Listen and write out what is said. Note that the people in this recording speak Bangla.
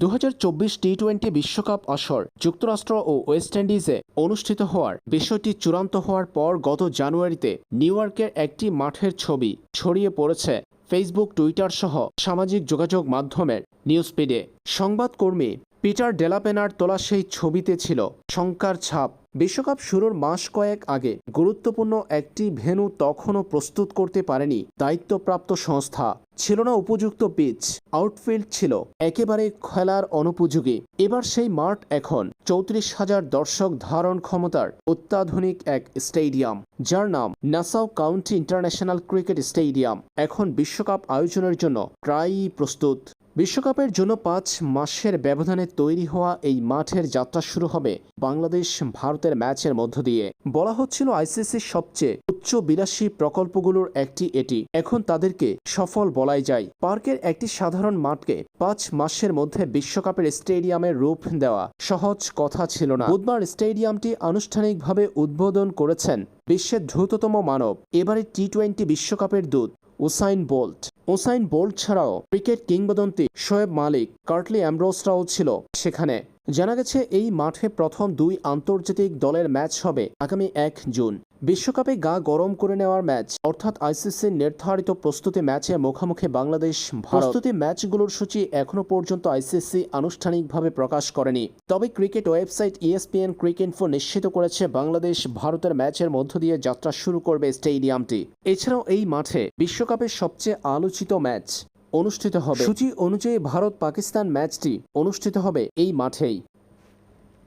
দু হাজার চব্বিশ টি টোয়েন্টি বিশ্বকাপ আসর যুক্তরাষ্ট্র ও ওয়েস্ট ইন্ডিজে অনুষ্ঠিত হওয়ার বিষয়টি চূড়ান্ত হওয়ার পর গত জানুয়ারিতে নিউ একটি মাঠের ছবি ছড়িয়ে পড়েছে ফেসবুক, টুইটার সহ সামাজিক যোগাযোগ মাধ্যমের নিউজপিডে সংবাদকর্মী পিটার ডেলাপেনার তোলা সেই ছবিতে ছিল শঙ্কার ছাপ। বিশ্বকাপ শুরুর মাস কয়েক আগে গুরুত্বপূর্ণ একটি ভেন্যু তখনও প্রস্তুত করতে পারেনি দায়িত্বপ্রাপ্ত সংস্থা। ছিল না উপযুক্ত পিচ, আউটফিল্ড ছিল একেবারে খেলার অনুপযোগী। এবার সেই মাঠ এখন চৌত্রিশ হাজার দর্শক ধারণ ক্ষমতার অত্যাধুনিক এক স্টেডিয়াম, যার নাম Nassau County International Cricket Stadium. এখন বিশ্বকাপ আয়োজনের জন্য প্রায়ই প্রস্তুত। বিশ্বকাপের জন্য পাঁচ মাসের ব্যবধানে তৈরি হওয়া এই মাঠের যাত্রা শুরু হবে বাংলাদেশ ভারতের ম্যাচের মধ্য দিয়ে। বলা হচ্ছিল আইসিসির সবচেয়ে উচ্চ বিলাসী প্রকল্পগুলোর একটি এটি। এখন তাদেরকে সফল বলাই যায়। পার্কের একটি সাধারণ মাঠকে পাঁচ মাসের মধ্যে বিশ্বকাপের স্টেডিয়ামের রূপ দেওয়া সহজ কথা ছিল না। বুধবার স্টেডিয়ামটি আনুষ্ঠানিকভাবে উদ্বোধন করেছেন বিশ্বের দ্রুততম মানব। এবারে টি টোয়েন্টি বিশ্বকাপের দূত উসাইন বোল্ট। ওসাইন বোল্ট ছাড়াও ক্রিকেট কিংবদন্তি শোয়েব মালিক কার্টলি অ্যামব্রোসরাও ছিল সেখানে। জানা গেছে এই মাঠে প্রথম দুই আন্তর্জাতিক দলের ম্যাচ হবে আগামী এক জুন। বিশ্বকাপে গা গরম করে নেওয়ার ম্যাচ, অর্থাৎ আইসিসির নির্ধারিত প্রস্তুতি ম্যাচে মুখোমুখি বাংলাদেশ প্রস্তুতি ম্যাচগুলোর সূচি এখনও পর্যন্ত আইসিসি আনুষ্ঠানিকভাবে প্রকাশ করেনি। তবে cricket website ESPN ESPN Cricinfo নিশ্চিত করেছে বাংলাদেশ, ভারতের ম্যাচের মধ্য দিয়ে যাত্রা শুরু করবে স্টেডিয়ামটি। এছাড়াও এই মাঠে বিশ্বকাপের সবচেয়ে আলোচিত ম্যাচ অনুষ্ঠিত হবে। সূচি অনুযায়ী ভারত পাকিস্তান ম্যাচটি অনুষ্ঠিত হবে এই মাঠেই।